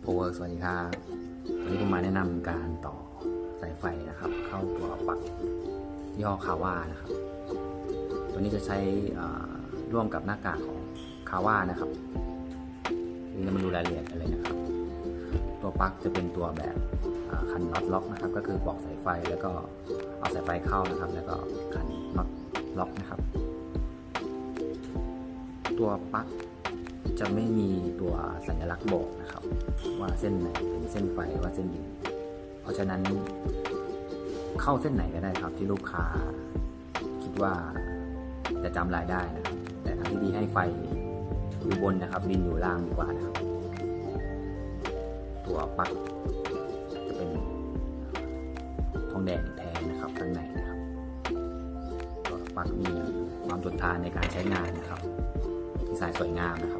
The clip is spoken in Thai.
โพเวิร์สวัสดีครับวันนี้ผมมาแนะนำการต่อสายไฟนะครับ เข้าตัวปลั๊กยี่ห้อคาว่านะครับ ตัวนี้จะใช้ร่วมกับหน้ากากของคาว่านะครับนี่เรามาดูรายละเอียดอะไรนะครับ ตัวปลั๊กจะเป็นตัวแบบคันน็อตล็อกนะครับ ก็คือปลอกสายไฟแล้วก็เอาสายไฟเข้านะครับ แล้วก็คันน็อตล็อกนะครับ ตัวปลั๊ก จะไม่มีตัวสัญลักษณ์บอกนะครับ ว่าเส้นไหนเป็นเส้นไฟว่าเส้นดินเพราะฉะนั้นเข้าเส้นไหนก็ได้ครับ ที่ลูกค้าคิดว่าจะจำรายได้นะครับแต่ทางที่ดีให้ไฟอยู่บนนะครับดินอยู่ล่างดีกว่านะครับ ตัวปลั๊กจะเป็นทองแดงแท้นะครับข้างในนะครับตัวปลั๊กมีความทนทานในการใช้งานนะครับดีไซน์สวยงามนะครับ